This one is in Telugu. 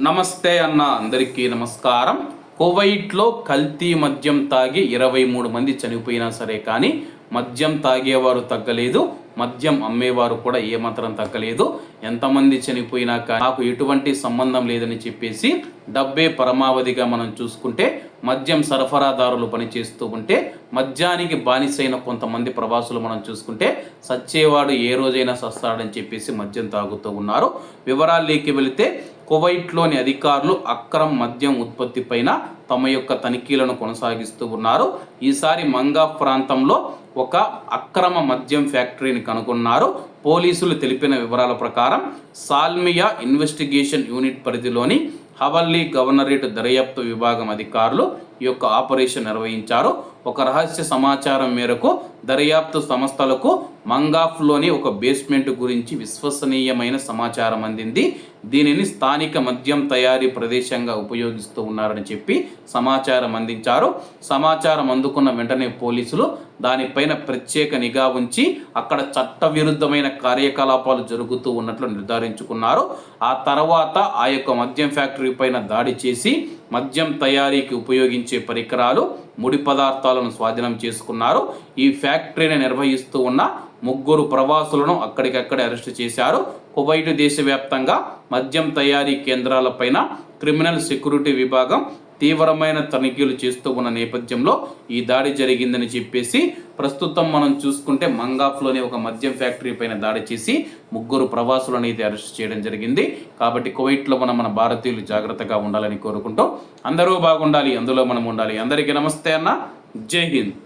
నమస్తే అన్న అందరికీ నమస్కారం. కువైట్లో కల్తీ మద్యం తాగి ఇరవై మూడు మంది చనిపోయినా సరే కానీ మద్యం తాగేవారు తగ్గలేదు. మద్యం అమ్మేవారు కూడా ఏమాత్రం తగ్గలేదు. ఎంతమంది చనిపోయినా నాకు ఎటువంటి సంబంధం లేదని చెప్పేసి డబ్బే పరమావధిగా మనం చూసుకుంటే మద్యం సరఫరాదారులు పనిచేస్తూ ఉంటే మద్యానికి బానిసైన కొంతమంది ప్రవాసులు మనం చూసుకుంటే సచ్చేవాడు ఏ రోజైనా సస్తాడని చెప్పేసి మద్యం తాగుతూ ఉన్నారు. వివరాల్లోకి వెళితే కువైట్లోని అధికారులు అక్రమ మద్యం ఉత్పత్తి పైన తమ యొక్క తనిఖీలను కొనసాగిస్తూ ఉన్నారు. ఈసారి మంగా ప్రాంతంలో ఒక అక్రమ మద్యం ఫ్యాక్టరీని కనుగొన్నారు. పోలీసులు తెలిపిన వివరాల ప్రకారం సాల్మియా ఇన్వెస్టిగేషన్ యూనిట్ పరిధిలోని హవల్లీ గవర్నరేట్ దర్యాప్తు విభాగం అధికారులు ఈ యొక్క ఆపరేషన్ నిర్వహించారు. ఒక రహస్య సమాచారం మేరకు దర్యాప్తు సంస్థలకు మంగాఫ్లోని ఒక బేస్మెంట్ గురించి విశ్వసనీయమైన సమాచారం అందింది. దీనిని స్థానిక మద్యం తయారీ ప్రదేశంగా ఉపయోగిస్తూ ఉన్నారని చెప్పి సమాచారం అందించారు. సమాచారం అందుకున్న వెంటనే పోలీసులు దానిపైన ప్రత్యేక నిఘా ఉంచి అక్కడ చట్టవిరుద్ధమైన కార్యకలాపాలు జరుగుతూ ఉన్నట్లు నిర్ధారించుకున్నారు. ఆ తర్వాత ఆ యొక్క మద్యం ఫ్యాక్టరీ పైన దాడి చేసి మద్యం తయారీకి ఉపయోగించే పరికరాలు ముడి పదార్థాలను స్వాధీనం చేసుకున్నారు. ఈ ఫ్యాక్టరీని నిర్వహిస్తూ ఉన్న ముగ్గురు ప్రవాసులను అక్కడికక్కడే అరెస్టు చేశారు. కువైట్ దేశవ్యాప్తంగా మద్యం తయారీ కేంద్రాలపైన క్రిమినల్ సెక్యూరిటీ విభాగం తీవ్రమైన తనిఖీలు చేస్తూ ఉన్న నేపథ్యంలో ఈ దాడి జరిగిందని చెప్పేసి ప్రస్తుతం మనం చూసుకుంటే మంగాఫ్లోని ఒక మద్యం ఫ్యాక్టరీ పైన దాడి చేసి ముగ్గురు ప్రవాసులను అయితే అరెస్ట్ చేయడం జరిగింది. కాబట్టి కువైట్లో మనం మన భారతీయులు జాగ్రత్తగా ఉండాలని కోరుకుంటూ అందరూ బాగుండాలి అందులో మనం ఉండాలి. అందరికీ నమస్తే అన్న. జై హింద్.